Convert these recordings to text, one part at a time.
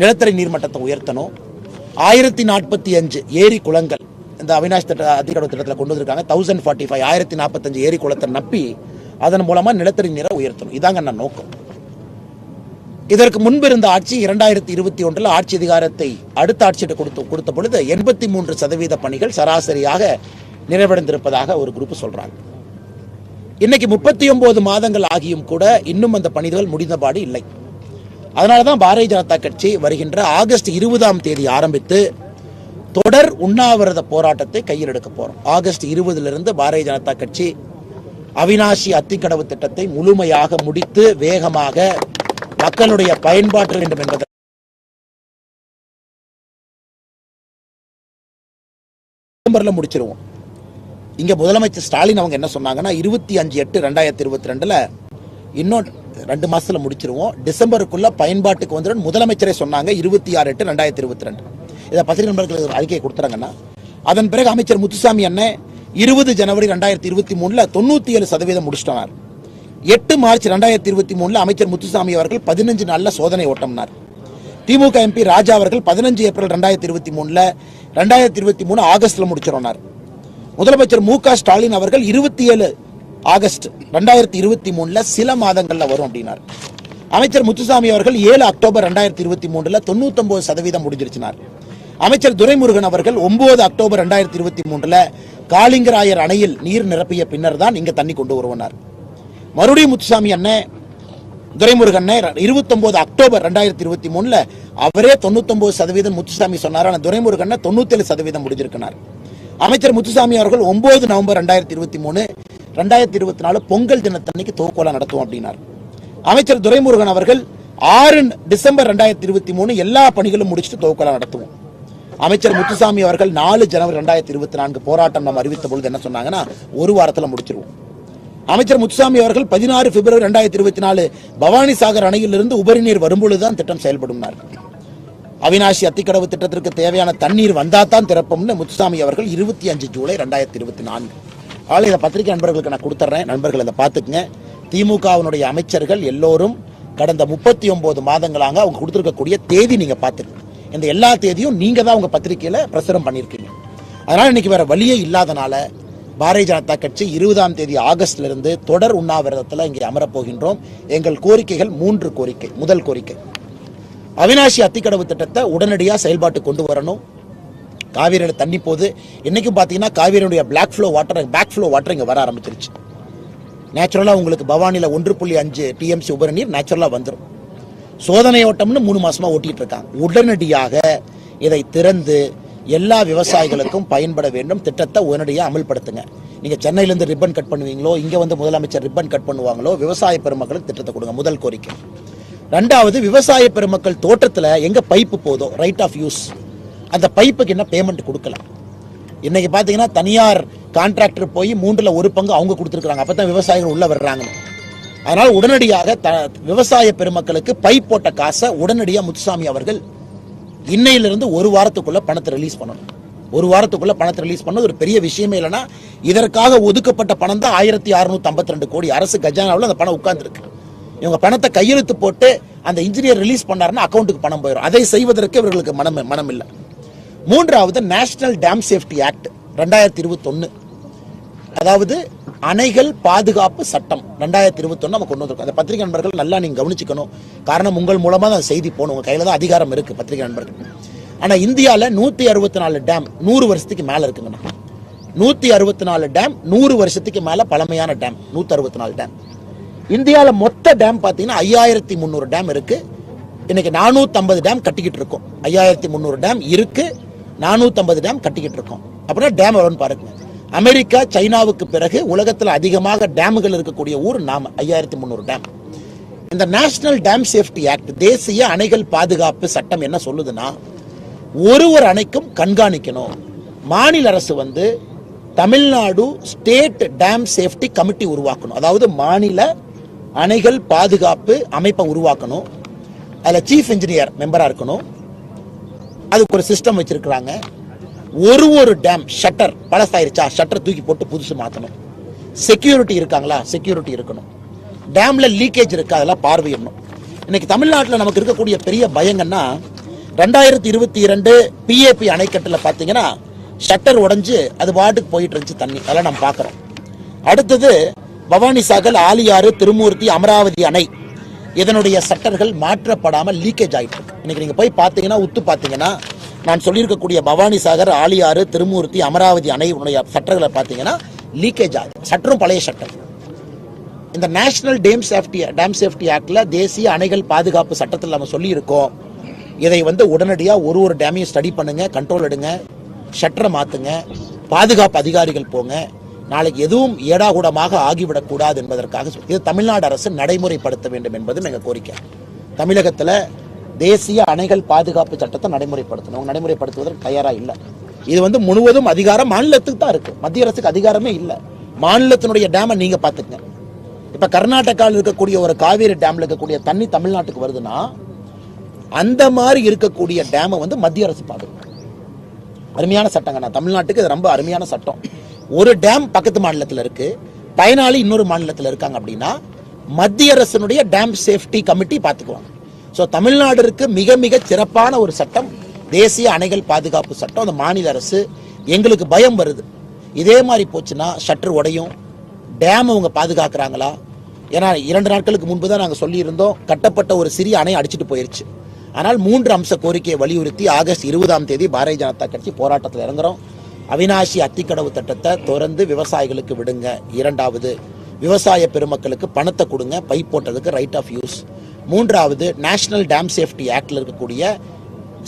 நிலத்தடி நீர்மட்டத்தை உயர்த்தணும். ஆயிரத்தி நாற்பத்தி அஞ்சு ஏரி குளங்கள் இந்த அவினாஷ் திட்ட அதிகார திட்டத்தில் கொண்டு வந்திருக்காங்க. தௌசண்ட் ஃபார்ட்டி ஃபைவ் ஆயிரத்தி நாற்பத்தஞ்சு ஏரி குளத்தை நப்பி அதன் மூலமாக நிலத்தடி நீரை உயர்த்தணும். இதாங்க நான் நோக்கம். இதற்கு முன்பு இருந்த ஆட்சி இரண்டாயிரத்தி இருபத்தி ஒன்றில் ஆட்சி அதிகாரத்தை அடுத்த ஆட்சியிட்ட கொடுத்து கொடுத்த பொழுது எண்பத்தி மூன்று சதவீத பணிகள் சராசரியாக நிறைவடைந்திருப்பதாக ஒரு குரூப் சொல்கிறாங்க இன்னைக்கு முப்பத்தி ஒன்பது மாதங்கள் ஆகியும் கூட இன்னும் அந்த பணிகள் முடிந்தபாடு இல்லை. அதனால தான் பாரதிய ஜனதா கட்சி வருகின்ற ஆகஸ்ட் இருபதாம் தேதி ஆரம்பித்து தொடர் உண்ணாவிரத போராட்டத்தை கையில் எடுக்க போறோம். ஆகஸ்ட் இருபதிலிருந்து பாரதிய ஜனதா கட்சி அவினாசி அத்திக்கடவு திட்டத்தை முழுமையாக முடித்து வேகமாக மக்களுடைய பயன்பாட்டு வேண்டும் என்பதை டிசம்பர்ல முடிச்சிருவோம். இங்க முதலமைச்சர் ஸ்டாலின் அவங்க என்ன சொன்னாங்கன்னா இருபத்தி அஞ்சு எட்டு ரெண்டாயிரத்தி இருபத்தி ரெண்டுல இன்னும் ரெண்டு மாசத்துல முடிச்சிருவோம். டிசம்பருக்குள்ள பயன்பாட்டுக்கு வந்துடும். முதலமைச்சரே சொன்னாங்க இருபத்தி ஆறு எட்டு ரெண்டாயிரத்தி இருபத்தி ரெண்டு. இதை பத்திரிகை நண்பர்களுக்கு ஒரு அறிக்கையை கொடுத்துறாங்கன்னா அதன் பிறகு அமைச்சர் முத்துசாமி அண்ணன் இருபது ஜனவரி ரெண்டாயிரத்தி இருபத்தி மூணுல தொண்ணூத்தி ஏழு சதவீதம் முடிச்சிட்டனார் எட்டு மார்ச் ரெண்டாயிரத்தி இருபத்தி மூணுல அமைச்சர் முத்துசாமி அவர்கள் பதினஞ்சு நாள்ல சோதனை ஓட்டம்னார். திமுக எம்பி ராஜா அவர்கள் பதினஞ்சு ஏப்ரல் ரெண்டாயிரத்தி இருபத்தி மூணுல ரெண்டாயிரத்தி இருபத்தி மூணு ஆகஸ்ட்ல முடிச்சிருந்தார் முதலமைச்சர் மு க ஸ்டாலின் அவர்கள் இருபத்தி ஏழு ஆகஸ்ட் ரெண்டாயிரத்தி இருபத்தி மூணுல சில மாதங்கள்ல வரும் அப்படின்னார். அமைச்சர் முத்துசாமி அவர்கள் ஏழு அக்டோபர் ரெண்டாயிரத்தி இருபத்தி மூணுல தொண்ணூத்தொன்பது சதவீதம் முடிஞ்சிருச்சினார். அமைச்சர் துரைமுருகன் அவர்கள் ஒன்பது அக்டோபர் ரெண்டாயிரத்தி இருபத்தி மூணுல காளிங்கராயர் அணையில் நீர் நிரப்பிய பின்னர் தான் இங்க தண்ணி கொண்டு வருவனார். மறுபடியும் முத்துசாமி அண்ணன் துரைமுருகன் இருபத்தொன்பது அக்டோபர் ரெண்டாயிரத்தி இருபத்தி மூணுல அவரே தொண்ணூத்தொன்பது சதவீதம் முத்துசாமி சொன்னார். ஆனா துரைமுருகன் தொண்ணூத்தேழு சதவீதம் முடிஞ்சிருக்கிறார் அமைச்சர் முத்துசாமி அவர்கள் ஒன்பது நவம்பர் ரெண்டாயிரத்தி இருபத்தி மூணு ரெண்டாயிரத்தி இருபத்தி நாலு பொங்கல் தினத்தன்னைக்கு துவக்கோலா நடத்துவோம் அப்படின்னார். அமைச்சர் துரைமுருகன் அவர்கள் ஆறு டிசம்பர் ரெண்டாயிரத்தி இருபத்தி மூணு எல்லா பணிகளும் முடிச்சுட்டு துவக்கோலா நடத்துவோம். அமைச்சர் முத்துசாமி அவர்கள் நாலு ஜனவரி ரெண்டாயிரத்தி இருபத்தி நான்கு போராட்டம் நம்ம அறிவித்த பொழுது என்ன சொன்னாங்கன்னா ஒரு வாரத்தில் முடிச்சிருவோம். அமைச்சர் முத்துசாமி அவர்கள் பதினாறு பிப்ரவரி ரெண்டாயிரத்தி இருபத்தி நாலு பவானி சாகர் அணையிலிருந்து உபரிநீர் வரும்பொழுது தான் திட்டம் செயல்படும்னார். அவினாசி அத்திக்கடவு திட்டத்திற்கு தேவையான தண்ணீர் வந்தா தான் திறப்போம்னு முத்துசாமி அவர்கள் இருபத்தி அஞ்சு ஜூலை ரெண்டாயிரத்தி இருபத்தி நான்கு ஆளை இதை பத்திரிகை நண்பர்களுக்கு நான் கொடுத்துட்றேன் நண்பர்கள் இதை பார்த்துக்குங்க. திமுகவினுடைய அமைச்சர்கள் எல்லோரும் கடந்த முப்பத்தி ஒன்பது மாதங்களாக அவங்க கொடுத்துருக்கக்கூடிய தேதி நீங்கள் பார்த்துருங்க இந்த எல்லா தேதியும் நீங்கள் தான் உங்கள் பத்திரிகையில் பிரசுரம் பண்ணியிருக்கீங்க. அதனால் இன்னைக்கு வேறு வழியே இல்லாதனால பாரதிய ஜனதா கட்சி இருபதாம் தேதி ஆகஸ்ட்லேருந்து தொடர் உண்ணாவிரதத்தில் இங்கே அமரப் போகின்றோம் எங்கள் கோரிக்கைகள் மூன்று கோரிக்கை. முதல் கோரிக்கை. அவினாசி அத்திக்கடவு திட்டத்தை உடனடியாக செயல்பாட்டு கொண்டு வரணும். காவேரியில் தண்ணி போகுது என்றைக்கும் பார்த்தீங்கன்னா காவேரியுடைய block flow water back flow water இங்கே வர ஆரம்பிச்சிருச்சு. நேச்சுரலாக உங்களுக்கு பவானியில் ஒன்று புள்ளி அஞ்சு டிஎம்சி உபரி நீர் நேச்சுரலாக வந்துடும் சோதனை ஓட்டம்னு மூணு மாதமாக ஓட்டிகிட்டு இருக்காங்க உடனடியாக இதை திறந்து எல்லா விவசாயிகளுக்கும் பயன்பட வேண்டும். திட்டத்தை உடனடியாக அமல்படுத்துங்க. நீங்கள் சென்னையிலேருந்து ரிப்பன் கட் பண்ணுவீங்களோ இங்கே வந்து முதலமைச்சர் ரிப்பன் கட் பண்ணுவாங்களோ விவசாய பெருமக்களுக்கு திட்டத்தை கொடுங்க. முதல் கோரிக்கை. ரெண்டாவது விவசாய பெருமக்கள் தோட்டத்தில் எங்கே பைப்பு போதோ ரைட் ஆஃப் யூஸ் அந்த பைப்புக்கு என்ன பேமெண்ட் கொடுக்கல இன்னைக்கு பார்த்தீங்கன்னா தனியார் கான்ட்ராக்டர் போய் மூன்றில் ஒரு பங்கு அவங்க கொடுத்துருக்குறாங்க. அப்போ தான் விவசாயிகள் உள்ள வர்றாங்க. அதனால் உடனடியாக த விவசாய பெருமக்களுக்கு பைப் போட்ட காசை உடனடியாக முத்துசாமி அவர்கள் இன்னையிலிருந்து ஒரு வாரத்துக்குள்ளே பணத்தை ரிலீஸ் பண்ணணும். ஒரு வாரத்துக்குள்ள பணத்தை ரிலீஸ் பண்ணது ஒரு பெரிய விஷயமே இல்லைன்னா இதற்காக ஒதுக்கப்பட்ட பணம் தான் ஆயிரத்தி அறுநூத்தி ஐம்பத்தி ரெண்டு கோடி. அரசு கஜானாவில் அந்த பணம் உட்கார்ந்துருக்கு. இவங்க பணத்தை கையெழுத்து போட்டு அந்த இன்ஜினியர் ரிலீஸ் பண்ணாருன்னா அக்கௌண்ட்டுக்கு பணம் போயிடும் அதை செய்வதற்கு இவர்களுக்கு மனம் மனம் இல்லை மூன்றாவது நேஷனல் டேம் சேஃப்டி ஆக்ட் ரெண்டாயிரத்தி இருபத்தொன்னு. அதாவது அணைகள் பாதுகாப்பு சட்டம் ரெண்டாயிரத்தி இருபத்தொன்னு நம்ம கொண்டு வந்திருக்கோம். அந்த பத்திரிகை நண்பர்கள் நல்லா நீங்க கவனிச்சுக்கணும். காரணம் உங்கள் மூலமா தான் செய்தி போகணும். உங்க கையில தான் அதிகாரம் இருக்கு பத்திரிகை நண்பர்கள். ஆனா இந்தியால நூத்தி அறுபத்தி நாலு டேம் நூறு வருஷத்துக்கு மேல இருக்குங்கண்ணா. நூத்தி அறுபத்தி நாலு டேம் நூறு வருஷத்துக்கு மேல பழமையான டேம் நூத்தி அறுபத்தி நாலு டேம் இந்தியால மொத்த டேம் பாத்தீங்கன்னா ஐயாயிரத்தி முந்நூறு டேம் இருக்கு. இன்னைக்கு நானூத்தம்பது டேம் கட்டிக்கிட்டு இருக்கோம். ஐயாயிரத்தி முந்நூறு டேம் இருக்கு. நானூற்றம்பது டேம் கட்டிக்கிட்டு இருக்கோம் அப்படின்னா டேம் எவ்வளோன்னு பாருங்க. அமெரிக்கா சைனாவுக்கு பிறகு உலகத்தில் அதிகமாக டேமுகள் இருக்கக்கூடிய ஊர் நாம் ஐயாயிரத்தி முந்நூறு டேம் இந்த நேஷனல் டேம் சேஃப்டி ஆக்ட் தேசிய அணைகள் பாதுகாப்பு சட்டம் என்ன சொல்லுதுன்னா ஒரு ஒரு அணைக்கும் கண்காணிக்கணும். மாநில அரசு வந்து Tamil Nadu state dam safety committee உருவாக்கணும். அதாவது மாநில அணைகள் பாதுகாப்பு அமைப்பை உருவாக்கணும். அதில் சீஃப் இன்ஜினியர் மெம்பராக இருக்கணும். அதுக்கு ஒரு சிஸ்டம் வச்சிருக்கிறாங்க. ஒரு ஒரு டேம் ஷட்டர் பழசாயிருச்சா? ஷட்டர் தூக்கி போட்டு புதுசு மாற்றணும் செக்யூரிட்டி இருக்காங்களா? செக்யூரிட்டி இருக்கணும். டேம்ல லீக்கேஜ் இருக்கா? அதெல்லாம் பார்வையிடணும். இன்னைக்கு தமிழ்நாட்டில் நமக்கு இருக்கக்கூடிய பெரிய பயங்கன்னா ரெண்டாயிரத்தி இருபத்தி இரண்டு பிஏபி அணைக்கட்டில் பார்த்தீங்கன்னா ஷட்டர் உடைஞ்சு அது வாட்டுக்கு போயிட்டு இருந்துச்சு தண்ணி. அதெல்லாம் நம்ம பார்க்குறோம் அடுத்தது பவானி சாகர் ஆலியாறு திருமூர்த்தி அமராவதி அணை. இதனுடைய சட்டர்கள் மாற்றப்படாமல் லீக்கேஜ் ஆயிட்டு இருக்கு. இன்னைக்கு நீங்க போய் பார்த்தீங்கன்னா உத்து பார்த்தீங்கன்னா நான் சொல்லியிருக்கக்கூடிய பவானி சாகர் ஆலியாறு திருமூர்த்தி அமராவதி அணையினுடைய சட்டர்களை பார்த்தீங்கன்னா லீக்கேஜ் ஆகுது. சட்டரும் பழைய சட்டம். இந்த national dam safety dam safety ஆக்டில் தேசிய அணைகள் பாதுகாப்பு சட்டத்தில் நம்ம சொல்லியிருக்கோம். இதை வந்து உடனடியாக ஒரு ஒரு டேமையும் ஸ்டடி பண்ணுங்க கண்ட்ரோல் எடுங்க ஷட்டரை மாற்றுங்க பாதுகாப்பு அதிகாரிகள் போங்க. நாளைக்கு எதுவும் ஏடாகூடமாக ஆகிவிடக்கூடாது என்பதற்காக இது தமிழ்நாடு அரசு நடைமுறைப்படுத்த வேண்டும் என்பது எங்க கோரிக்கை. தமிழகத்துல தேசிய அணைகள் பாதுகாப்பு சட்டத்தை நடைமுறைப்படுத்தணும். அவங்க நடைமுறைப்படுத்துவதற்கு தயாரா இல்லை. இது வந்து முழுவதும் அதிகாரம் மாநிலத்துக்கு தான் இருக்கு. மத்திய அரசுக்கு அதிகாரமே இல்லை. மாநிலத்தினுடைய டேமை நீங்க பாத்துக்கங்க. இப்ப கர்நாடகாவில் இருக்கக்கூடிய ஒரு காவேரி டேம்ல இருக்கக்கூடிய தண்ணி தமிழ்நாட்டுக்கு வருதுன்னா அந்த மாதிரி இருக்கக்கூடிய டேமை வந்து மத்திய அரசு பார்க்கணும் அருமையான சட்டங்க. நான் தமிழ்நாட்டுக்கு இது ரொம்ப அருமையான சட்டம். ஒரு டேம் பக்கத்து மாநிலத்தில் இருக்கு. பயனாளி இன்னொரு மாநிலத்தில் இருக்காங்க அப்படின்னா மத்திய அரசினுடைய டேம் சேஃப்டி கமிட்டி பார்த்துக்குவாங்க ஸோ தமிழ்நாடுக்கு மிக மிக சிறப்பான ஒரு சட்டம். தேசிய அணைகள் பாதுகாப்பு சட்டம். அந்த மாநில அரசு எங்களுக்கு பயம் வருது. இதே மாதிரி போச்சுன்னா ஷட்டர் உடையும். டேம் அவங்க பாதுகாக்கிறாங்களா? ஏன்னா இரண்டு நாட்களுக்கு முன்பு தான் நாங்கள் சொல்லியிருந்தோம் கட்டப்பட்ட ஒரு சிறிய அணை அடிச்சிட்டு போயிருச்சு. ஆனால் மூன்று அம்ச கோரிக்கையை வலியுறுத்தி ஆகஸ்ட் இருபதாம் தேதி பாரதிய ஜனதா கட்சி போராட்டத்தில் இறங்குறோம். அவினாசி அத்திக்கடவு திட்டத்தை திறந்து விவசாயிகளுக்கு விடுங்க. இரண்டாவது விவசாய பெருமக்களுக்கு பணத்தை கொடுங்க. பைப் போட்டதுக்கு ரைட் ஆஃப் யூஸ் மூன்றாவது நேஷனல் டேம் சேஃப்டி ஆக்டில் இருக்கக்கூடிய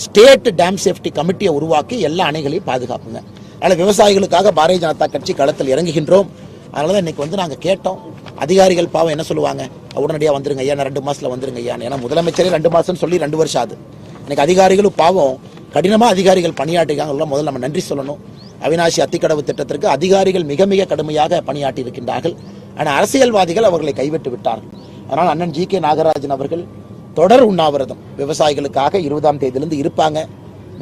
ஸ்டேட் டேம் சேஃப்டி கமிட்டியை உருவாக்கி எல்லா அணைகளையும் பாதுகாப்புங்க. அதனால் விவசாயிகளுக்காக பாரதிய ஜனதா கட்சி களத்தில் இறங்குகின்றோம். அதனால தான் இன்றைக்கி வந்து நாங்கள் கேட்டோம். அதிகாரிகள் பாவம் என்ன சொல்லுவாங்க? உடனடியாக வந்துருங்க ஐயா நான் ரெண்டு மாதத்தில் வந்துருங்க ஐயா. ஏன்னா முதலமைச்சரே ரெண்டு மாதம்னு சொல்லி ரெண்டு வருஷம் ஆகுது. இன்றைக்கி அதிகாரிகளும் பாவம். கடினமாக அதிகாரிகள் பணியாற்றுகிறாங்க முதல்ல நம்ம நன்றி சொல்லணும். அவினாசி அத்திக்கடவு திட்டத்திற்கு அதிகாரிகள் மிக மிக கடுமையாக பணியாற்றி இருக்கின்றார்கள் ஆனால் அரசியல்வாதிகள் அவர்களை கைவிட்டு விட்டார்கள். அதனால் அண்ணன் ஜி கே நாகராஜன் அவர்கள் தொடர் உண்ணாவிரதம். விவசாயிகளுக்காக இருபதாம் தேதியிலிருந்து இருப்பாங்க.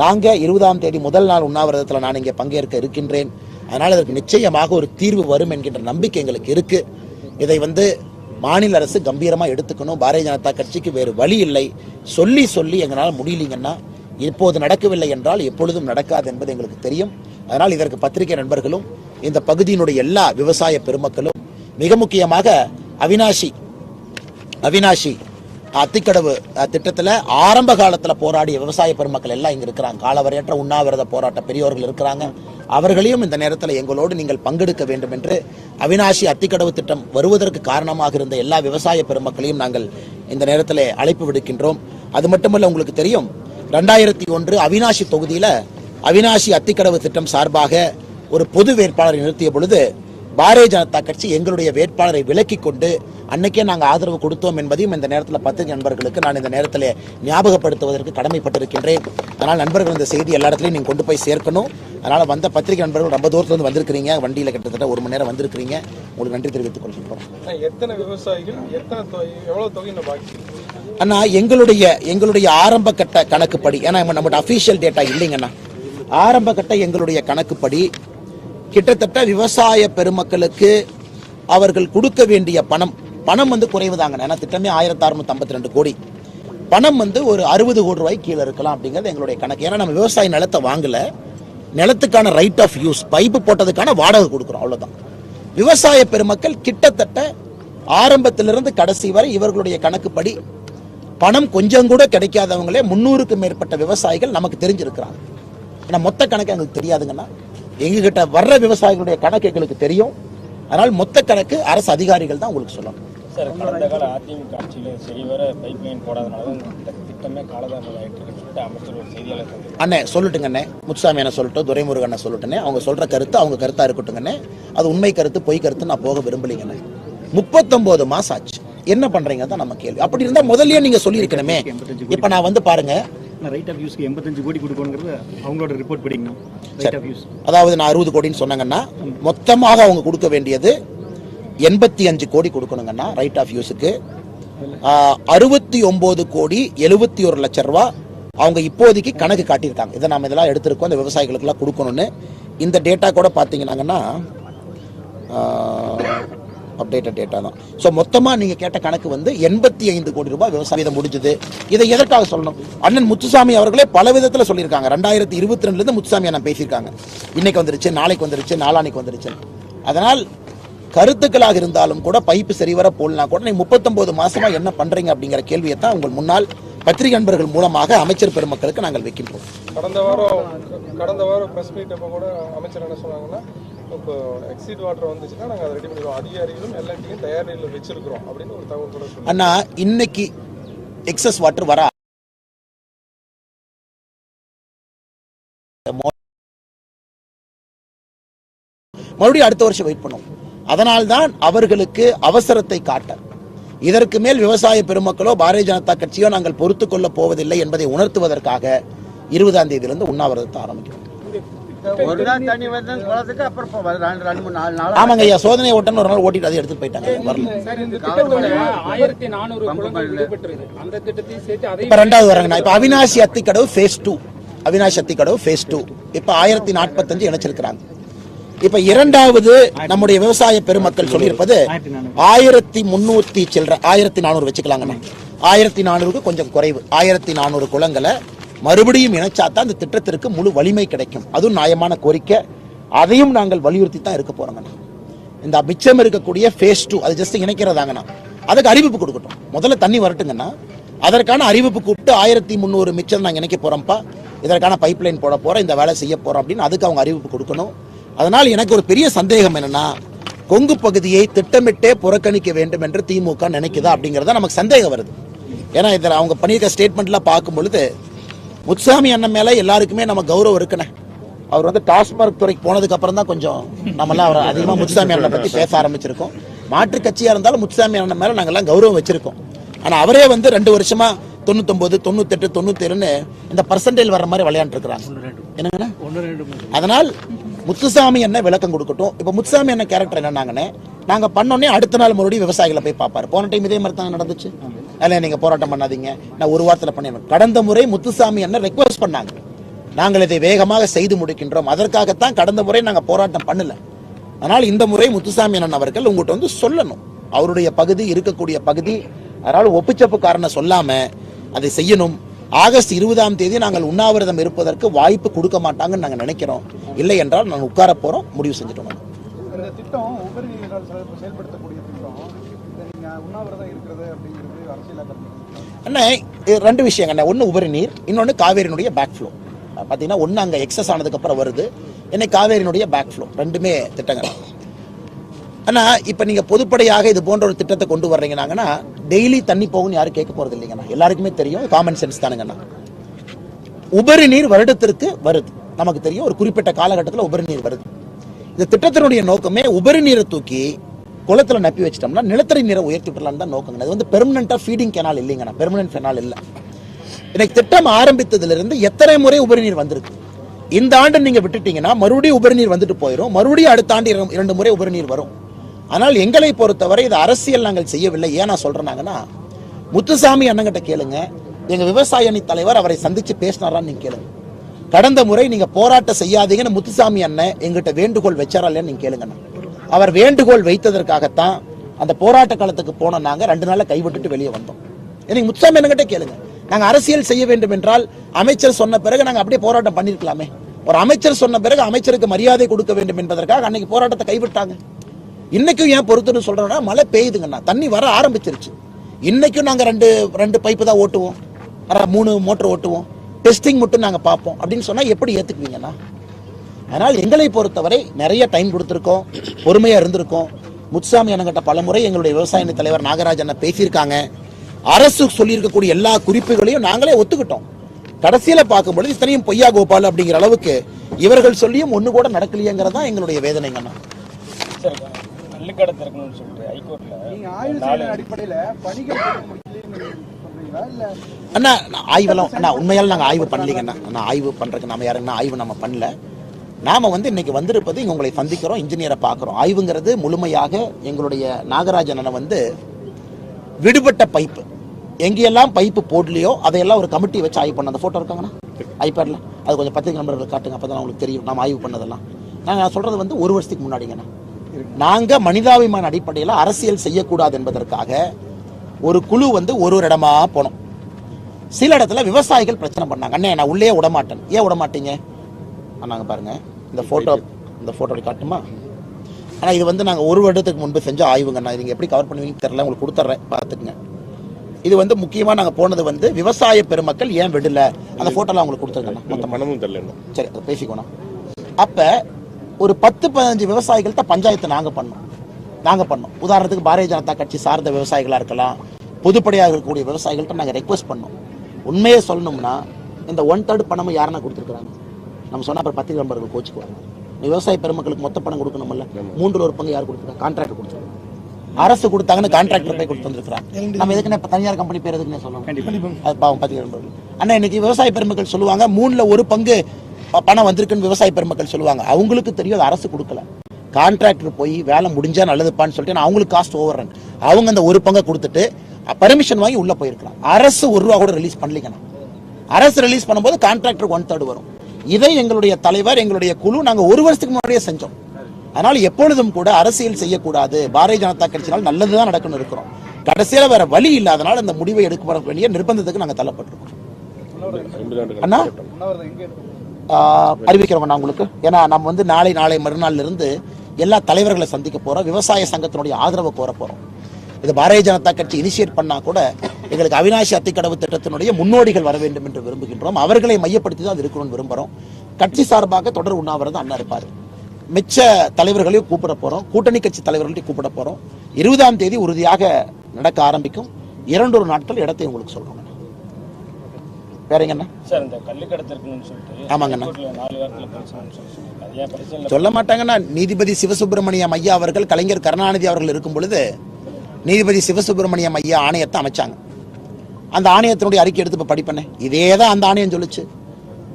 நாங்கள் இருபதாம் தேதி முதல் நாள் உண்ணாவிரதத்தில் நான் இங்கே பங்கேற்க இருக்கின்றேன். அதனால் அதற்கு நிச்சயமாக ஒரு தீர்வு வரும் என்கின்ற நம்பிக்கை எங்களுக்கு இருக்கு. இதை வந்து மாநில அரசு கம்பீரமாக எடுத்துக்கணும். பாரதிய ஜனதா கட்சிக்கு வேறு வழி இல்லை. சொல்லி சொல்லி எங்களால் முடியலீங்கன்னா இப்போது நடக்கவில்லை என்றால் எப்பொழுதும் நடக்காது என்பது எங்களுக்கு தெரியும். அதனால் இதற்கு பத்திரிகை நண்பர்களும் இந்த பகுதியினுடைய எல்லா விவசாய பெருமக்களும் மிக முக்கியமாக அவினாஷி அவினாஷி அத்திக்கடவு திட்டத்தில் ஆரம்ப காலத்தில் போராடிய விவசாய பெருமக்கள் எல்லாம் இங்கே இருக்கிறாங்க. காலவரையற்ற உண்ணாவிரத போராட்ட பெரியோர்கள் இருக்கிறாங்க. அவர்களையும் இந்த நேரத்தில் எங்களோடு நீங்கள் பங்கெடுக்க வேண்டும் என்று அவினாஷி அத்திக்கடவு திட்டம் வருவதற்கு காரணமாக இருந்த எல்லா விவசாய பெருமக்களையும் நாங்கள் இந்த நேரத்தில் அழைப்பு விடுக்கின்றோம். அது மட்டுமல்ல உங்களுக்கு தெரியும் ரெண்டாயிரத்தி ஒன்று அவினாஷி தொகுதியில் அவினாஷி அத்திக்கடவு திட்டம் சார்பாக ஒரு பொது வேட்பாளரை நிறுத்திய பொழுது பாரதிய ஜனதா கட்சி எங்களுடைய வேட்பாளரை விலக்கி கொண்டு அன்னைக்கே நாங்கள் ஆதரவு கொடுத்தோம் என்பதையும் இந்த நேரத்தில் பத்திரிகை நண்பர்களுக்கு நான் இந்த நேரத்தில் ஞாபகப்படுத்துவதற்கு கடமைப்பட்டிருக்கின்றேன். அதனால் நண்பர்கள் இந்த செய்தி எல்லா இடத்துலையும் நீங்கள் கொண்டு போய் சேர்க்கணும். அதனால் வந்த பத்திரிகை நண்பர்கள் ரொம்ப தூரத்துலேருந்து வந்திருக்கிறீங்க. வண்டியில் கிட்டத்தட்ட ஒரு மணி நேரம் வந்திருக்கிறீங்க. உங்களுக்கு நன்றி தெரிவித்துக் கொள்கின்றோம். எத்தனை விவசாயிகள் எத்தனை எவ்வளோ தொகை பாக்கி அண்ணா எங்களுடைய எங்களுடைய ஆரம்ப கட்ட கணக்குப்படி ஏன்னா நம்ம- அஃபீஷியல் டேட்டா இல்லைங்கண்ணா. ஆரம்ப கட்ட எங்களுடைய கணக்குப்படி கிட்டத்தட்ட விவசாய பெருமக்களுக்கு அவர்கள் கொடுக்க வேண்டிய பணம் பணம் வந்து குறைவுதாங்க ஏன்னா திட்டமே ஆயிரத்தி அறுநூத்தி ஐம்பத்தி ரெண்டு கோடி. பணம் வந்து ஒரு அறுபது கோடி ரூபாய் கீழே இருக்கலாம் அப்படிங்கிறது எங்களுடைய கணக்கு. ஏன்னா நம்ம விவசாய நிலத்தை வாங்கல. நிலத்துக்கான ரைட் ஆஃப் யூஸ் பைப்பு போட்டதுக்கான வாடகை கொடுக்குறோம் அவ்வளோதான் விவசாய பெருமக்கள் கிட்டத்தட்ட ஆரம்பத்திலிருந்து கடைசி வரை இவர்களுடைய கணக்குப்படி பணம் கொஞ்சம் கூட கிடைக்காதவங்களே முன்னூறுக்கும் மேற்பட்ட விவசாயிகள் நமக்கு தெரிஞ்சிருக்கிறாங்க. ஆனா மொத்த கணக்கு எங்களுக்கு தெரியாதுங்கன்னா எங்ககிட்ட வர்ற விவசாயிகளுடைய கணக்கு எங்களுக்கு தெரியும். அதனால் மொத்த கணக்கு அரசு அதிகாரிகள் தான் உங்களுக்கு சொல்லணும். சார் கடந்த கால அதிமுக ஆட்சியில் சரிவர பைப் லைன் போடாதனால தான் இந்த திட்டமே காலதாமதம் ஆயிட்டு சொல்லிட்டு அமைச்சர் ஒரு செய்தியாளர் அண்ணே சொல்லட்டுங்க அண்ணே முத்துசாமி என்ன சொல்லட்டும் துரைமுருகன் அண்ணே சொல்லட்டுனே அவங்க சொல்ற கருத்து அவங்க கருத்தா இருக்கட்டுங்கண்ணே. அது உண்மை கருத்து பொய் கருத்து நான் போக விரும்பலைங்கண்ணே. முப்பத்தொன்பது மாசம் ஆச்சு. என்ன பண்றீங்க தான் நம்ம கேள்வி. அப்படி இருந்தா முதல்லயே நீங்க சொல்லியிருக்கணுமே. இப்ப நான் வந்து பாருங்க. ரைட் ஆஃப் யூஸ்க்கு எண்பத்தஞ்சு கோடி கொடுக்கணுங்கிறது அவங்களோட ரிப்போர்ட் படிக்கணும் ரைட் ஆஃப் யூஸ் அதாவது நான் அறுபது கோடின்னு சொன்னாங்கன்னா மொத்தமாக அவங்க கொடுக்க வேண்டியது எண்பத்தி அஞ்சு கோடி கொடுக்கணுங்கன்னா ரைட் ஆஃப் யூஸுக்கு அறுபத்தி ஒன்பது கோடி எழுபத்தி ஒரு லட்சம் ரூபா அவங்க இப்போதைக்கு கணக்கு காட்டியிருக்காங்க. இதை நம்ம இதெல்லாம் எடுத்திருக்கோம். இந்த விவசாயிகளுக்கெல்லாம் கொடுக்கணும்னு. இந்த டேட்டா கூட பார்த்தீங்கன்னாங்கன்னா அப்டேட்டட் டேட்டா தான். ஸோ மொத்தமாக நீங்கள் கேட்ட கணக்கு வந்து எண்பத்தி ஐந்து கோடி ரூபாய் விவசாயம் முடிஞ்சது. இதை எதற்காக சொல்லணும்? அண்ணன் முத்துசாமி அவர்களே பல விதத்தில் சொல்லியிருக்காங்க. ரெண்டாயிரத்தி இருபத்தி ரெண்டுலேருந்து முத்துசாமி அண்ணன் பேசியிருக்காங்க. இன்னைக்கு வந்துருச்சு நாளைக்கு வந்துருச்சு நாளானைக்கு வந்துருச்சு. அதனால் கருத்துக்களாக இருந்தாலும் கூட பைப்பு சரிவர போடலாம் கூட நீ முப்பத்தொன்பது மாசமா என்ன பண்றீங்க அப்படிங்கிற கேள்வியை தான் உங்கள் முன்னால் பத்திரிகை நண்பர்கள் மூலமாக அமைச்சர் பெருமக்களுக்கு நாங்கள் வைக்கின்றோம். கடந்த வாரம் கடந்த வாரம் பிரஸ் மீட் அப்போ கூட அமைச்சர் என்ன சொன்னாங்கன்னா இப்போ எக்ஸிட் வாட்டர் வந்துச்சுன்னா நாங்கள் அதை ரெடி பண்ணிடுவோம். அதிகாரிகளும் எல்லாத்தையும் தயார் நிலையில் வச்சிருக்கிறோம் அப்படின்னு ஒரு தகவல் கூட அண்ணா இன்னைக்கு எக்ஸஸ் வாட்டர் வர? மறுபடியும் அடுத்த வருஷம் வெயிட் பண்ணும். அதனால்தான் அவர்களுக்கு அவசரத்தை காட்ட. இதற்கு மேல் விவசாய பெருமக்களோ பாரதிய ஜனதா கட்சியோ நாங்கள் பொறுத்துக் கொள்ளப் போவதில்லை என்பதை உணர்த்துவதற்காக இருபதாம் தேதியிலிருந்து உண்ணாவிரதத்தை ஆரம்பிக்கிறோம். ஒரு நாள் தண்ணி வந்து குளத்துக்கு அப்புறம் இப்போ வருது. ரெண்டு ரெண்டு மூணு நாலு நாள் ஆமாங்க ஐயா சோதனை ஓட்டன்னு ஒரு நாள் ஓட்டிட்டு அதை எடுத்துட்டு போயிட்டாங்க இப்ப ரெண்டாவது வராங்கண்ணா இப்ப Avinashi Athikadavu phase two Avinashi Athikadavu phase two இப்ப ஆயிரத்தி நாற்பத்தஞ்சு இணைச்சிருக்கிறாங்க. இப்ப இரண்டாவது நம்முடைய விவசாய பெருமக்கள் சொல்லியிருப்பது ஆயிரத்தி முன்னூத்தி சில்லற ஆயிரத்தி நானூறு வச்சுக்கலாங்கண்ணா. ஆயிரத்தி நானூறுக்கு கொஞ்சம் குறைவு. ஆயிரத்தி நானூறு குளங்களை மறுபடியும் இணைச்சாதான் இந்த திட்டத்திற்கு முழு வலிமை கிடைக்கும். அதுவும் நியாயமான கோரிக்கை. அதையும் நாங்கள் வலியுறுத்தி தான் இருக்க போறோங்கண்ணா இந்த மிச்சம் இருக்கக்கூடிய ஃபேஸ் டூ அது ஜஸ்ட் இணைக்கிறதாங்கண்ணா. அதுக்கு அறிவிப்பு கொடுக்கட்டும். முதல்ல தண்ணி வரட்டுங்கண்ணா. அதற்கான அறிவிப்பு கூப்பிட்டு ஆயிரத்தி முந்நூறு மிச்சம் நாங்கள் இணைக்க போறோம்ப்பா. இதற்கான பைப் லைன் போட போறோம். இந்த வேலை செய்ய போறோம் அப்படின்னு அதுக்கு அவங்க அறிவிப்பு கொடுக்கணும். அதனால் எனக்கு ஒரு பெரிய சந்தேகம் என்னன்னா கொங்கு பகுதியை திட்டமிட்டே புறக்கணிக்க வேண்டும் என்று திமுக நினைக்குதா அப்படிங்கிறத நமக்கு சந்தேகம் வருது. ஏன்னா இதில் அவங்க பண்ணியிருக்க ஸ்டேட்மெண்ட்லாம் பார்க்கும் பொழுது முத்துசாமி அண்ணன் மேல எல்லாருக்குமே நம்ம கௌரவம் இருக்குண்ணே அவர் வந்து டாஸ்மார்க் துறைக்கு போனதுக்கு அப்புறம் தான் கொஞ்சம் நம்மளாம் அவர் அதிகமாக முத்துசாமி அண்ணனை பற்றி பேச ஆரம்பிச்சிருக்கோம். மாற்று கட்சியா இருந்தாலும் முத்துசாமி அண்ணன் மேல நாங்கெல்லாம் கௌரவம் வச்சிருக்கோம். ஆனா அவரே வந்து ரெண்டு வருஷமா தொண்ணூத்தொன்பது தொண்ணூத்தெட்டு தொண்ணூத்தேழுன்னு இந்த பர்சன்டேஜ் வர்ற மாதிரி விளையாண்டு இருக்கிறாங்க என்னங்கண்ணா அதனால் முத்துசாமி என்ன விளக்கம் கொடுக்கட்டும். இப்போ முத்துசாமி என்ன கேரக்டர் என்னன்னாங்கண்ணே நாங்க பண்ணோன்னே அடுத்த நாள் மறுபடியும் விவசாயிகளை போய் பார்ப்பாரு. போன டைம் இதே மாதிரி தான் நடந்துச்சு? அதில் நீங்கள் போராட்டம் பண்ணாதீங்க. நான் ஒரு வாரத்தில் பண்ணிடுவேன் கடந்த முறை முத்துசாமி என்ன ரெக்வஸ்ட் பண்ணாங்க. நாங்கள் இதை வேகமாக செய்து முடிக்கின்றோம். அதற்காகத்தான் கடந்த முறை நாங்கள் போராட்டம் பண்ணல. அதனால் இந்த முறை முத்துசாமி அண்ணன் அவர்கள் உங்கள்கிட்ட வந்து சொல்லணும். அவருடைய பகுதி இருக்கக்கூடிய பகுதி அதனால் ஒப்புச்சப்பு காரணம் சொல்லாம அதை செய்யணும். ஆகஸ்ட் இருபதாம் தேதி நாங்கள் உண்ணாவிரதம் இருப்பதற்கு வாய்ப்பு கொடுக்க மாட்டாங்கன்னு நாங்கள் நினைக்கிறோம். இல்லை என்றால் நாங்கள் உட்கார போகிறோம் முடிவு செஞ்சுட்டோம் நாங்க. இந்த திட்டம் உபரி நீரால் செயல் செயல்படுத்தக்கூடிய திட்டம் இதை நீங்க உண்ணாவிரதம் இருக்கிறது அப்படிங்கிறது அரசியலாக்க அண்ணே இது ரெண்டு விஷயங்க அண்ணே. ஒன்று உபரி நீர் இன்னொன்று காவேரியினுடைய பேக் ஃப்ளோ பார்த்தீங்கன்னா ஒன்று அங்கே எக்ஸஸ் ஆனதுக்கப்புறம் வருது. என்னை காவேரியினுடைய பேக் ஃப்ளோ ரெண்டுமே திட்டங்கள். அண்ணா இப்போ நீங்கள் பொதுப்படையாக இது போன்ற ஒரு திட்டத்தை கொண்டு வர்றீங்கன்னாங்கன்னா டெய்லி தண்ணி போகும்னு யாரும் கேட்க போகிறது இல்லைங்கண்ணா எல்லாருக்குமே தெரியும் காமன் சென்ஸ் தானுங்கண்ணா உபரி நீர் வருடத்திற்கு வருது. நமக்கு தெரியும் ஒரு குறிப்பிட்ட காலகட்டத்தில் உபரி நீர் வருது. இந்த திட்டத்தினுடைய நோக்கமே உபரி நீரை தூக்கி குளத்துல நப்பி வச்சிட்டோம்னா நிலத்தடி நீரை உயர்த்தி விடலான்னு தான் நோக்கங்க. அது வந்து பெர்மனெண்ட்டாக ஃபீடிங் கெனால் இல்லைங்கண்ணா பெர்மனன்ட் கெனால் இல்லை. இன்னைக்கு திட்டம் ஆரம்பித்ததுலேருந்து எத்தனை முறை உபரிநீர் வந்திருக்கு? இந்த ஆண்டு நீங்கள் விட்டுட்டீங்கன்னா மறுபடியும் உபரிநீர் வந்துட்டு போயிடும் மறுபடியும் அடுத்த ஆண்டு இரண்டு முறை உபரிநீர் வரும். ஆனால் எங்களை பொறுத்தவரை இது அரசியல் நாங்கள் செய்யவில்லை. ஏன் நான் சொல்கிறேனாங்கன்னா முத்துசாமி அண்ணங்கிட்ட கேளுங்க. எங்கள் விவசாய அணி தலைவர் அவரை சந்தித்து பேசினாரான்னு நீங்கள் கேளுங்க. கடந்த முறை நீங்கள் போராட்டம் செய்யாதீங்கன்னு முத்துசாமி அண்ணன் எங்கிட்ட வேண்டுகோள் வச்சாரா இல்லையான்னு நீங்கள் கேளுங்கண்ணா அவர் வேண்டுகோள் வைத்ததற்காகத்தான் அந்த போராட்ட காலத்துக்கு போன நாங்க ரெண்டு நாள்ல கைவிட்டுட்டு வெளியே வந்தோம். எனக்கு முத்துசாமி என்னங்கிட்ட கேளுங்க. நாங்க அரசியல் செய்ய வேண்டும் என்றால் அமைச்சர் சொன்ன பிறகு நாங்க அப்படியே போராட்டம் பண்ணிருக்கலாமே. ஒரு அமைச்சர் சொன்ன பிறகு அமைச்சருக்கு மரியாதை கொடுக்க வேண்டும் என்பதற்காக அன்னைக்கு போராட்டத்தை கைவிட்டாங்க. இன்னைக்கும் ஏன் பொறுத்துன்னு சொல்றேன்னா மழை பெய்யுதுங்கண்ணா. தண்ணி வர ஆரம்பிச்சிருச்சு. இன்னைக்கும் நாங்க ரெண்டு ரெண்டு பைப்பு தான் ஓட்டுவோம். மூணு மோட்டர் ஓட்டுவோம். டெஸ்டிங் மட்டும் நாங்க பார்ப்போம். அப்படின்னு சொன்னா எப்படி ஏத்துக்குவீங்கண்ணா? அதனால் எங்களை பொறுத்தவரை நிறைய டைம் கொடுத்துருக்கோம் பொறுமையா இருந்திருக்கோம். முத்துசாமி அண்ணங்கிட்ட பலமுறை எங்களுடைய விவசாய தலைவர் நாகராஜ் அண்ணன் பேசியிருக்காங்க. அரசு சொல்லியிருக்கக்கூடிய எல்லா குறிப்புகளையும் நாங்களே ஒத்துக்கிட்டோம். கடைசியில பார்க்கும்பொழுது இத்தனையும் பொய்யா கோபால் அப்படிங்கிற அளவுக்கு இவர்கள் சொல்லியும் ஒண்ணு கூட நடக்கலையேங்கிறது தான் எங்களுடைய வேதனைங்கண்ணா சார் கள்ளுக்கடை திறக்கணும்னு சொல்லிட்டு ஹைகோர்ட்ல அடிப்படையில பணிகள் அண்ணா நான் ஆய்வெல்லாம் அண்ணா உண்மையால நாங்கள் ஆய்வு பண்ணலீங்கண்ணா நான் ஆய்வு பண்ணுறதுக்கு நம்ம யாருங்கன்னா ஆய்வு நம்ம பண்ணல. நாம் வந்து இன்னைக்கு வந்திருப்பது இங்கே உங்களை சந்திக்கிறோம் இன்ஜினியரை பார்க்குறோம். ஆய்வுங்கிறது முழுமையாக எங்களுடைய நாகராஜன் வந்து விடுபட்ட பைப்பு. எங்கெல்லாம் பைப்பு போடலையோ அதையெல்லாம் ஒரு கமிட்டி வச்சு ஆய்வு பண்ண அந்த ஃபோட்டோ இருக்காங்கண்ணா? ஐபேடில். அது கொஞ்சம் பத்திரிகை நம்பர்கள் காட்டுங்க அப்போ தான் உங்களுக்கு தெரியும். நம்ம ஆய்வு பண்ணதெல்லாம். நாங்கள் சொல்கிறது வந்து ஒரு வருஷத்துக்கு முன்னாடிங்கண்ணா. நாங்கள் மனிதாபிமான அடிப்படையில் அரசியல் செய்யக்கூடாது என்பதற்காக ஒரு குழு வந்து ஒரு ஒரு இடமா போனோம். சில இடத்துல விவசாயிகள் பிரச்சனை பண்ணாங்க. அண்ணே நான் உள்ளே விட மாட்டேன். ஏன் விட மாட்டீங்க? பாருங்கள் இந்த போட்டோ இந்த போட்டோ காட்டுமா? ஆனா இது வந்து நாங்க ஒரு வருடத்துக்கு முன்பு செஞ்ச ஆய்வுங்க. நான் நீங்க எப்படி கவர் பண்ணுவீங்கன்னு தெரியல. உங்களுக்கு கொடுத்துட்றேன் பார்த்துக்குங்க. இது வந்து முக்கியமா நாங்க போனது வந்து விவசாய பெருமக்கள் ஏன் விடல? அந்த போட்டோலாம் உங்களுக்கு கொடுத்துருக்கேன். மொத்தம். மனமும் தெரியல சரி அதை பேசிக்கணும் அப்ப ஒரு பத்து பதினஞ்சு விவசாயிகள்கிட்ட பஞ்சாயத்து நாங்க பண்ணோம். நாங்க பண்ணோம். உதாரணத்துக்கு பாரதிய ஜனதா கட்சி சார்ந்த விவசாயிகளா இருக்கலாம். பொதுப்படையாக இருக்கக்கூடிய விவசாயிகள்கிட்ட நாங்க ரெக்வஸ்ட் பண்ணோம். உண்மையை சொல்லணும்னா இந்த ஒன் தேர்ட் பணமும் யாருன்னா கொடுத்துருக்காங்க நம்ம சொன்னா அப்புறம் பத்திரிகை நண்பர்கள் கோச்சுக்குவாங்க. விவசாய பெருமக்களுக்கு மொத்த பணம் கொடுக்கணும்ல மூன்றுல ஒரு பங்கு யார் கொடுத்துருக்காங்க கான்ட்ராக்ட் கொடுத்துருக்காங்க அரசு கொடுத்தாங்கன்னு கான்ட்ராக்டர் போய் கொடுத்து வந்திருக்காங்க நம்ம எதுக்குன்னு இப்ப தனியார் கம்பெனி பேர் எதுக்குன்னு சொல்லணும் அது பாவம் பத்திரிகை அண்ணா இன்னைக்கு விவசாய பெருமக்கள் சொல்லுவாங்க மூணுல ஒரு பங்கு பணம் வந்திருக்குன்னு விவசாய பெருமக்கள் சொல்லுவாங்க. அவங்களுக்கு தெரியும் அது அரசு கொடுக்கல. கான்ட்ராக்டர் போய் வேலை முடிஞ்சா நல்லதுப்பான்னு சொல்லிட்டு நான் அவங்களுக்கு காஸ்ட் ஓவர்றேன் அவங்க அந்த ஒரு பங்கை கொடுத்துட்டு பர்மிஷன் வாங்கி உள்ள போயிருக்கலாம். அரசு ஒரு ரூபா கூட ரிலீஸ் பண்ணலிங்கண்ணா. அரசு ரிலீஸ் பண்ணும்போது கான்ட்ராக்டருக்கு ஒன் தேர்ட் வரும். இதை எங்களுடைய தலைவர் எங்களுடைய குழு நாங்க ஒரு வருஷத்துக்கு முன்னாடியே செஞ்சோம். அதனால எப்பொழுதும் கூட அரசியல் செய்யக்கூடாது. பாரதிய ஜனதா கட்சினால் நல்லதுதான் நடக்கணும் இருக்கிறோம். கடைசியில வேற வழி இல்லாதனால இந்த முடிவை எடுக்க வேண்டிய நிர்பந்தத்துக்கு நாங்க தள்ளப்பட்டிருக்கோம். அண்ணா? ஆஹ் அறிவிக்கிறோம் நான் உங்களுக்கு. ஏன்னா நம்ம வந்து நாளை நாளை மறுநாள்ல இருந்து எல்லா தலைவர்களை சந்திக்க போறோம். விவசாய சங்கத்தினுடைய ஆதரவை கோர போறோம். இது பாரதிய ஜனதா கட்சி இனிஷியேட் பண்ணா கூட எங்களுக்கு அவினாசி அத்திக்கடவு திட்டத்தினுடைய முன்னோடிகள் வர வேண்டும் என்று விரும்புகின்றோம். அவர்களை மையப்படுத்தி தான் அது இருக்கணும்னு விரும்புறோம். கட்சி சார்பாக தொடர் உண்ணாவிரதம் அண்ணா இருப்பாரு. மிச்ச தலைவர்களையும் கூப்பிட போறோம். கூட்டணி கட்சி தலைவர்களையும் கூப்பிட போறோம். இருபதாம் தேதி உறுதியாக நடக்க ஆரம்பிக்கும். இரண்டொரு நாட்கள் இடத்தை உங்களுக்கு சொல்றோம் வேறங்கண்ணா சார் இந்த சொல்லிட்டு ஆமாங்கண்ணா. நாலு வாரத்தில் சொல்லி மாட்டாங்கன்னா நீதிபதி சிவசுப்பிரமணியம் ஐயா அவர்கள் கலைஞர் கருணாநிதி அவர்கள் இருக்கும் பொழுது நீதிபதி சிவசுப்பிரமணியம் ஐயா ஆணையத்தை அமைச்சாங்க. அந்த ஆணையத்தினுடைய அறிக்கை எடுத்து இப்போ படிப்பேனே இதே தான் அந்த ஆணையம் சொல்லுச்சு.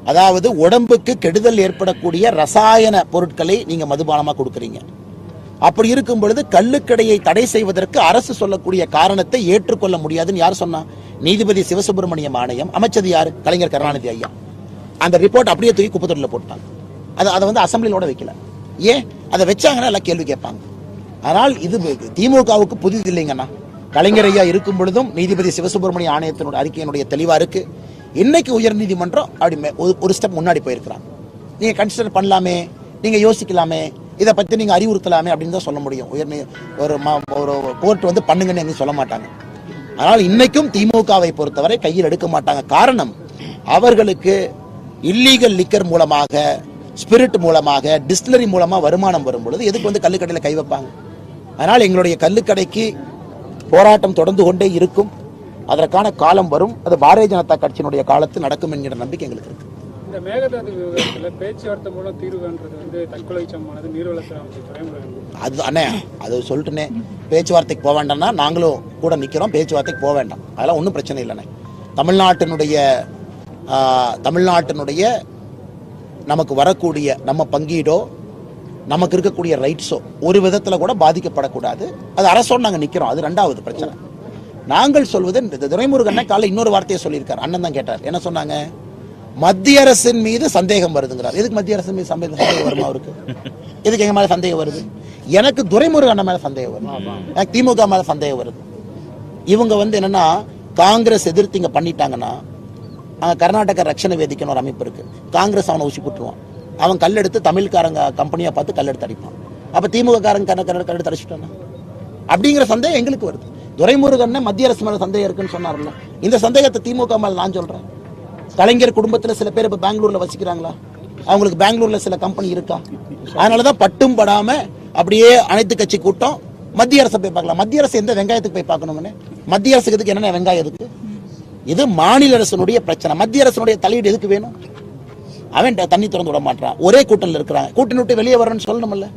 அதாவது உடம்புக்கு கெடுதல் ஏற்படக்கூடிய ரசாயன பொருட்களை நீங்க மதுபானமாக கொடுக்குறீங்க. அப்படி இருக்கும் பொழுது கல்லுக்கடையை தடை செய்வதற்கு அரசு சொல்லக்கூடிய காரணத்தை ஏற்றுக்கொள்ள முடியாதுன்னு யார் சொன்னா? நீதிபதி சிவசுப்பிரமணியம் ஆணையம். அமைச்சது யார்? கலைஞர் கருணாநிதி ஐயா. அந்த ரிப்போர்ட் அப்படியே தூக்கி குப்பத்தொட்டில் போட்டாங்க. அதை அதை வந்து அசம்பிளியோட வைக்கல. ஏன்? அதை வச்சாங்கன்னா எல்லாம் கேள்வி கேட்பாங்க. ஆனால் இது திமுகவுக்கு புதிது இல்லைங்கண்ணா கலைஞர் ஐயா இருக்கும் பொழுதும் நீதிபதி சிவசுப்பிரமணிய ஆணையத்தினுடைய அறிக்கையினுடைய தெளிவா இருக்கு. இன்னைக்கு உயர்நீதிமன்றம் அப்படி ஒரு- ஒரு ஸ்டெப் முன்னாடி போயிருக்கிறாங்க நீங்க கன்சிடர் பண்ணலாமே நீங்க யோசிக்கலாமே இதை பத்தி நீங்க அறிவுறுத்தலாமே அப்படின்னு தான் சொல்ல முடியும். உயர் ஒரு ஒரு கோர்ட் வந்து பண்ணுங்கன்னு எங்கேயும் சொல்ல மாட்டாங்க. ஆனால் இன்னைக்கும் திமுகவை பொறுத்தவரை கையில் எடுக்க மாட்டாங்க. காரணம் அவர்களுக்கு இல்லீகல் லிக்கர் மூலமாக ஸ்பிரிட் மூலமாக டிஸ்டிலரி மூலமாக வருமானம் வரும் பொழுது எதுக்கு வந்து கள்ளுக்கடையில் கை வைப்பாங்க? அதனால் எங்களுடைய கள்ளுக்கடைக்கு போராட்டம் தொடர்ந்து கொண்டே இருக்கும். அதற்கான காலம் வரும். அது பாரதிய ஜனதா கட்சியினுடைய காலத்தில் நடக்கும் என்கிற நம்பிக்கை எங்களுக்கு இருக்கு. இந்த மேகதாது விவகாரத்தில் பேச்சுவார்த்தை மூலம் தீர்வுன்றது வந்து தற்கொலை சமமானது நீர்வளத்துறை அமைச்சர் துறைமுருகன் அது அண்ணே அது சொல்லிட்டுனே. பேச்சுவார்த்தைக்கு போக வேண்டாம்னா நாங்களும் கூட நிற்கிறோம் பேச்சுவார்த்தைக்கு போக வேண்டாம். அதெல்லாம் ஒன்றும் பிரச்சனை இல்லைண்ணே. தமிழ்நாட்டினுடைய தமிழ்நாட்டினுடைய நமக்கு வரக்கூடிய நம்ம பங்கீடோ நமக்கு இருக்கக்கூடிய ரைட்ஸோ ஒரு விதத்தில் கூட பாதிக்கப்படக்கூடாது. அது அரசோடு நாங்கள் நிற்கிறோம் அது ரெண்டாவது பிரச்சனை. நாங்கள் சொல்வது இந்த துரைமுருகன் காலைல இன்னொரு வார்த்தையை சொல்லியிருக்கார். அண்ணன் தான் கேட்டார். என்ன சொன்னாங்க? மத்திய அரசின் மீது சந்தேகம் வருதுங்கிறார். எதுக்கு மத்திய அரசின் மீது சந்தேகம் வருமா அவருக்கு? எதுக்கு எங்க மேல சந்தேகம் வருது? எனக்கு துரைமுருகன் மேல சந்தேகம் வருது. எனக்கு திமுக மேல சந்தேகம் வருது. இவங்க வந்து என்னன்னா காங்கிரஸ் எதிர்த்து இங்க பண்ணிட்டாங்கன்னா அங்க கர்நாடக ரட்சண வேதிக்குன்னு ஒரு அமைப்பு இருக்கு. காங்கிரஸ் அவனை ஊசி போட்டுருவான். அவன் கல் எடுத்து தமிழ்காரங்க கம்பெனியை பார்த்து கல் எடுத்து அடிப்பான். அப்ப திமுக காரங்க கண்ண கல் எடுத்து அடிச்சுட்டானா அப்படிங்கிற சந்தேகம் எங்களுக்கு வருது. துரைமுருகன் மத்திய அரசு மேல சந்தேகம் இருக்குன்னு சொன்னார்ல. இந்த சந்தேகத்தை திமுக மேல நான் சொல்றேன். கலைஞர் குடும்பத்துல சில பேர் இப்போ பெங்களூர்ல வசிக்கிறாங்களா? அவங்களுக்கு பெங்களூர்ல சில கம்பெனி இருக்கா? அதனாலதான் பட்டும் படாம அப்படியே அனைத்து கட்சி கூட்டம் மத்திய அரசை போய் பார்க்கலாம். மத்திய அரசு எந்த வெங்காயத்துக்கு போய் பார்க்கணும்னு? மத்திய அரசுக்கு எதுக்கு என்னென்ன வெங்காயம் இருக்கு? இது மாநில அரசனுடைய பிரச்சனை. மத்திய அரசனுடைய தலையீடு எதுக்கு வேணும்? அவன் தண்ணி திறந்து விட மாட்டான் ஒரே கூட்டணியில் இருக்கிறான். கூட்டணி விட்டு வெளியே வரணும்னு சொல்லணும்ல.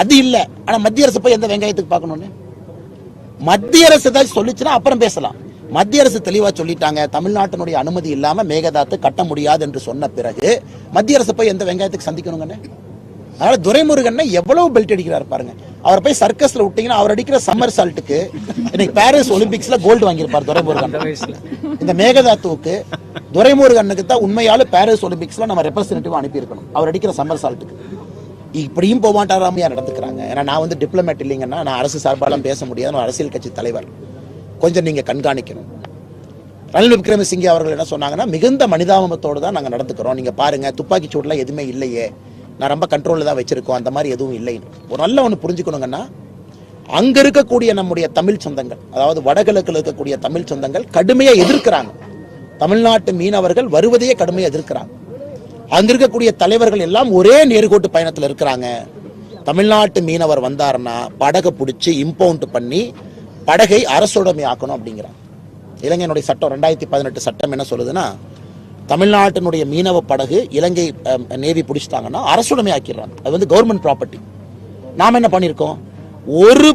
அது இல்லை. ஆனால் மத்திய அரசு போய் எந்த வெங்காயத்துக்கு பார்க்கணும்னு? மத்திய அரசு ஏதாச்சும் சொல்லிச்சுன்னா அப்புறம் பேசலாம். மத்திய அரசு தெளிவாக சொல்லிட்டாங்க. தமிழ்நாட்டினுடைய அனுமதி இல்லாமல் மேகதாத்து கட்ட முடியாது என்று சொன்ன பிறகு மத்திய அரசு போய் எந்த வெங்காயத்துக்கு சந்திக்கணுங்கன்னு? அதனால துரைமுருகன் எவ்வளவு பெல்ட் அடிக்கிறார் பாருங்க. அவர் போய் சர்க்கஸ்ல விட்டீங்கன்னா அவர் அடிக்கிற சம்மர் சால்ட்டுக்கு இன்னைக்கு பாரிஸ் ஒலிம்பிக்ஸ்ல கோல்டு வாங்கியிருப்பார் துரைமுருகன். இந்த மேகதாத்துவுக்கு துரைமுருகனுக்கு தான் உண்மையால பாரிஸ் ஒலிம்பிக்ஸ்ல நம்ம ரெப்ரசன்டேட்டிவ் அனுப்பியிருக்கணும். அவர் அடிக்கிற சம்மர் சால்ட்டுக்கு இப்படியும் போக மாட்டாராமையா நடந்துக்கிறாங்க. ஏன்னா நான் வந்து டிப்ளமேட் இல்லைங்கன்னா நான் அரசு சார்பாலாம் பேச முடியாது. நான் அரசியல் கட்சி தலைவர். கொஞ்சம் நீங்க கண்காணிக்கணும். ரணில் விக்ரமசிங்கே அவர்கள் என்ன சொன்னாங்கன்னா மிகுந்த மனிதாபத்தோடு தான் நாங்கள் நடந்துக்கிறோம். நீங்க பாருங்க துப்பாக்கி சூடுலாம் எதுவுமே இல்லையே. நான் ரொம்ப கண்ட்ரோலில் தான் வச்சுருக்கோம். அந்த மாதிரி எதுவும் இல்லைன்னு. ஒரு நல்ல ஒன்று புரிஞ்சுக்கணுங்கன்னா அங்கே இருக்கக்கூடிய நம்முடைய தமிழ் சொந்தங்கள் அதாவது வடகிழக்கில் இருக்கக்கூடிய தமிழ் சொந்தங்கள் கடுமையாக எதிர்க்கிறாங்க. தமிழ்நாட்டு மீனவர்கள் வருவதையே கடுமையாக எதிர்க்கிறாங்க. அங்கே இருக்கக்கூடிய தலைவர்கள் எல்லாம் ஒரே நேர்கோட்டு பயணத்தில் இருக்கிறாங்க. தமிழ்நாட்டு மீனவர் வந்தாருன்னா படகை பிடிச்சி இம்பவுண்ட் பண்ணி படகை அரசுடைமை ஆக்கணும் அப்படிங்கிறாங்க. இளைஞனுடைய சட்டம் ரெண்டாயிரத்தி பதினெட்டு சட்டம் என்ன சொல்லுதுன்னா தமிழ்நாட்டினுடைய மீனவ படகு இலங்கை நேவி பிடிச்சிட்டாங்கன்னா அரசுடைமை ஆக்கிடுறாங்க. அது வந்து கவர்மெண்ட் ப்ராப்பர்ட்டி நாம் என்ன பண்ணியிருக்கோம்? ஒரு